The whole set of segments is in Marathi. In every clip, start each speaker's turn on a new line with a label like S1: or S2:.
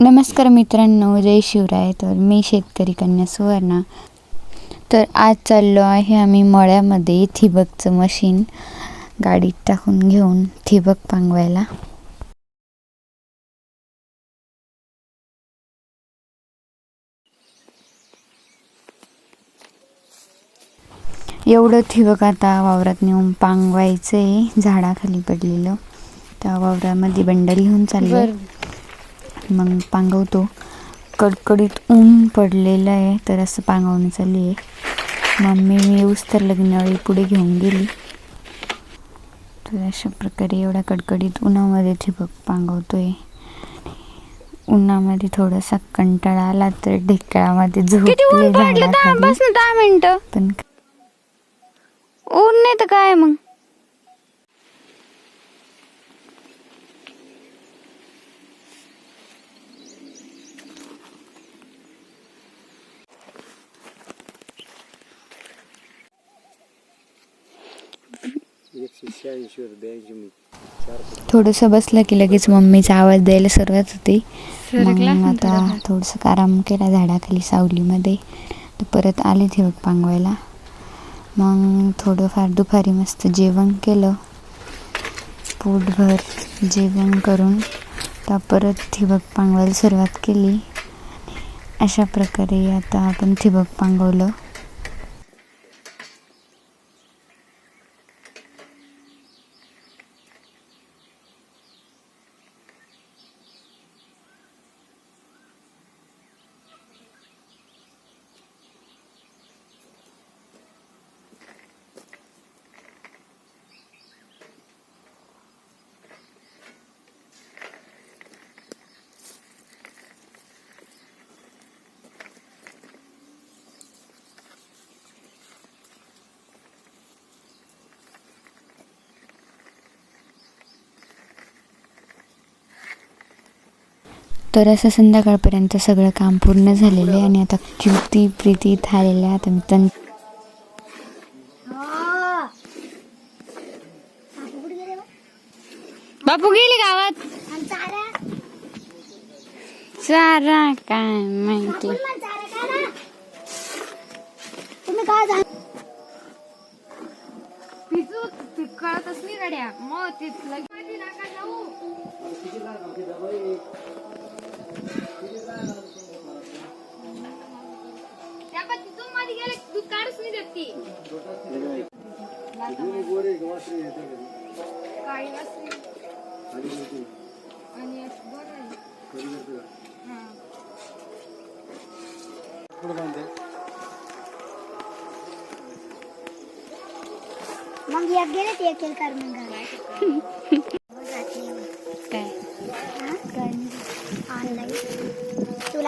S1: नमस्कार मित्रांनो जय शिवराय. तर मी शेतकरी कन्या सुवर्णा. तर आज चाललो आहे आम्ही मळ्यामध्ये ठिबकचं मशीन गाडीत टाकून घेऊन ठिबक पांगवायला. एवढं ठिबक आता वावरात नेऊन पांगवायचं आहे झाडाखाली पडलेलं. त्या वावरामध्ये बंडल घेऊन चाललं मग पांगवतो कडकडीत ऊन पडलेलं आहे तर असं पांगवणं चालू आहे. मम्मी मी येऊस तर लग्नावेळी पुढे घेऊन गेली. तर अशा प्रकारे एवढ्या कडकडीत उन्हामध्ये ठिबक पांगवतोय. उन्हामध्ये थोडासा कंटाळा आला तर ढेकळामध्ये झोपले पण
S2: ऊन नाही तर काय मग?
S1: थोडंसं बसलं की लगेच मम्मीचा आवाज द्यायला सुरुवात होते. मग आता. थोडंसं आराम केला झाडाखाली सावलीमध्ये. तर परत आले ठिबक पांगवायला. मग थोडंफार दुपारी मस्त जेवण केलं. पोटभर जेवण करून तर परत ठिबक पांगवायला सुरुवात केली. अशा प्रकारे आता आपण ठिबक पांगवलं. तर असं संध्याकाळपर्यंत सगळं काम पूर्ण झालेलं आहे आणि आता क्युती प्रीती इथं आलेल्या आता मी तन
S2: बापू गेले गावात. चारा काय माहिती? नाही गड्या. मग ते नाही ती
S3: मग एक गेले ते एक कर मग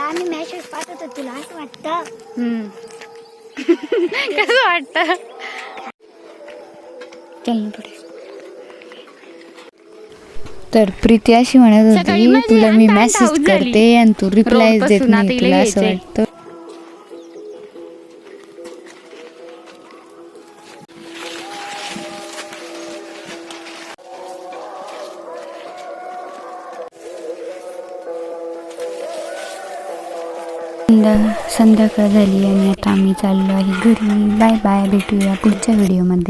S3: तुला आम्ही मेसेज पाठवतो तुला असं वाटतं?
S2: हम्म. कसं वाटत?
S1: चल ना पुढे. तर प्रीती अशी म्हणत
S2: सकाळी
S1: होती
S2: माझी
S1: तुला मी मेसेज. करते आणि तू रिप्लाय देत
S2: रोडपासून आता
S1: नाही तुला असं. वाटतं. संध्या- संध्याकाळ झाली आणि आता आम्ही चाललो आहे घरी. बाय बाय भेटूया पुढच्या व्हिडिओमध्ये